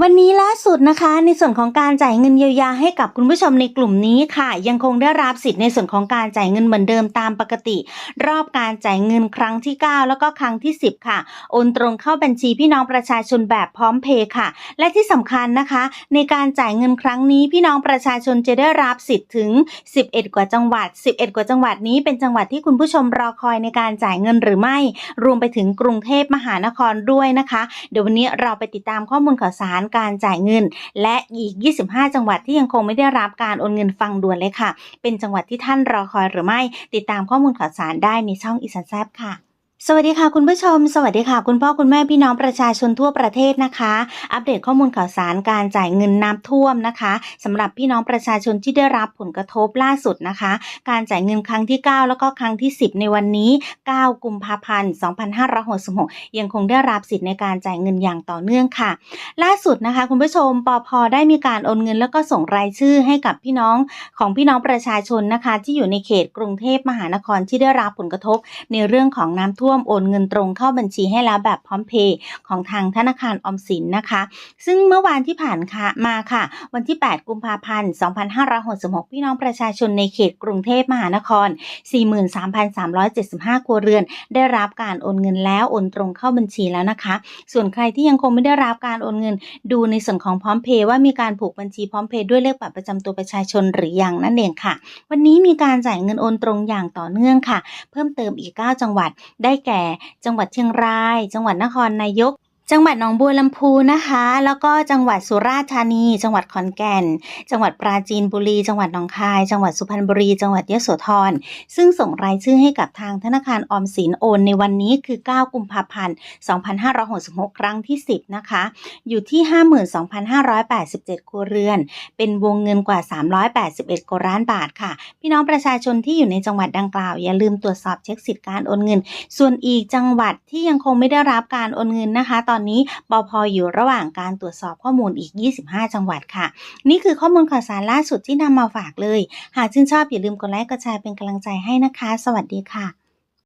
วันนี้ล่าสุดนะคะในส่วนของการจ่ายเงินเยียวยาให้กับคุณผู้ชมในกลุ่มนี้ค่ะ ยังคงได้รับสิทธิ์ในส่วนของการจ่ายเงินเหมือนเดิมตามปกติ รอบการจ่ายเงินครั้งที่ 9 แล้วก็ครั้งที่ 10 ค่ะโอนตรงเข้าบัญชีพี่น้องประชาชนแบบพร้อมเพย์ค่ะ และที่สำคัญนะคะ ในการจ่ายเงินครั้งนี้พี่น้องประชาชนจะได้รับสิทธิ์ถึง 11 กว่าจังหวัด 11 กว่าจังหวัดนี้เป็นจังหวัดที่คุณผู้ชมรอคอยในการจ่ายเงินหรือไม่ รวมไปถึงกรุงเทพมหานครด้วยนะคะ เดี๋ยววันนี้เราไปติดตามข้อมูลข่าวสารการจ่ายเงิน และอีก 25 จังหวัดที่ยังคงไม่ได้รับการโอนเงินฟังด่วนเลยค่ะ เป็นจังหวัดที่ท่านรอคอยหรือไม่ ติดตามข้อมูลข่าวสารได้ในช่องอีสานแซบค่ะ สวัสดีค่ะคุณผู้ชม สวัสดีค่ะ คุณพ่อคุณแม่พี่น้องประชาชนทั่วประเทศนะคะ อัปเดตข้อมูลข่าวสารการจ่ายเงินน้ำท่วมนะคะสำหรับพี่น้องประชาชนที่ได้รับผลกระทบล่าสุดนะคะ การจ่ายเงินครั้งที่ 9 แล้วก็ครั้งที่ 10 ในวันนี้ 9 กุมภาพันธ์2566 ยังคงได้รับสิทธิ์ในการจ่ายเงินอย่างต่อเนื่องค่ะ ล่าสุดนะคะ คุณผู้ชมปอพได้มีการโอนเงิน แล้วก็ส่งรายชื่อให้กับพี่น้องของพี่น้องประชาชนนะคะ ที่อยู่ในเขตกรุงเทพมหานครที่ได้รับผลกระทบในเรื่องของน้ำท่วมโอนเงินตรงเข้าบัญชีให้แล้วแบบพร้อมเพย์ของทางธนาคารออมสินนะคะ ซึ่งเมื่อวานที่ผ่านค่ะมาค่ะ วันที่ 8 กุมภาพันธ์ 2566 พี่น้องประชาชนในเขตกรุงเทพมหานคร 43,375 ครัวเรือน ได้รับการโอนเงินแล้วโอนตรงเข้าบัญชีแล้วนะคะ ส่วนใครที่ยังคงไม่ได้รับการโอนเงิน ดูในส่วนของพร้อมเพย์ว่ามีการผูกบัญชีพร้อมเพย์ด้วยเลขบัตรประจำตัวประชาชนหรือยังนั่นเองค่ะ วันนี้มีการจ่ายเงินโอนตรงอย่างต่อเนื่องค่ะ เพิ่มเติมอีก 9 จังหวัดได้แก่ จังหวัดเชียงราย จังหวัดนครนายก จังหวัดหนองบัวลำพูนะคะ แล้วก็จังหวัดสุราษฎร์ธานี จังหวัดขอนแก่น จังหวัดปราจีนบุรี จังหวัดหนองคาย จังหวัดสุพรรณบุรี จังหวัดยโสธร ซึ่งส่งรายชื่อให้กับทางธนาคารออมสินโอนในวันนี้คือ 9 กุมภาพันธ์ 2566 ครั้งที่ 10 นะคะ อยู่ที่ 52,587 ครัวเรือน เป็นวงเงินกว่า 381กว่าล้านบาทค่ะ พี่น้องประชาชนที่อยู่ในจังหวัดดังกล่าว อย่าลืมตรวจสอบเช็คสิทธิ์การโอนเงิน ส่วนอีกจังหวัดที่ยังคงไม่ได้รับการโอนเงินนะคะ ตอนนี้ปพอยู่ระหว่างการตรวจสอบข้อมูลอีก 25 จังหวัดค่ะ นี่คือข้อมูลข่าวสารล่าสุดที่นำมาฝากเลย หากชื่นชอบอย่าลืมกดไลค์กดแชร์เป็นกำลังใจให้นะคะ สวัสดีค่ะ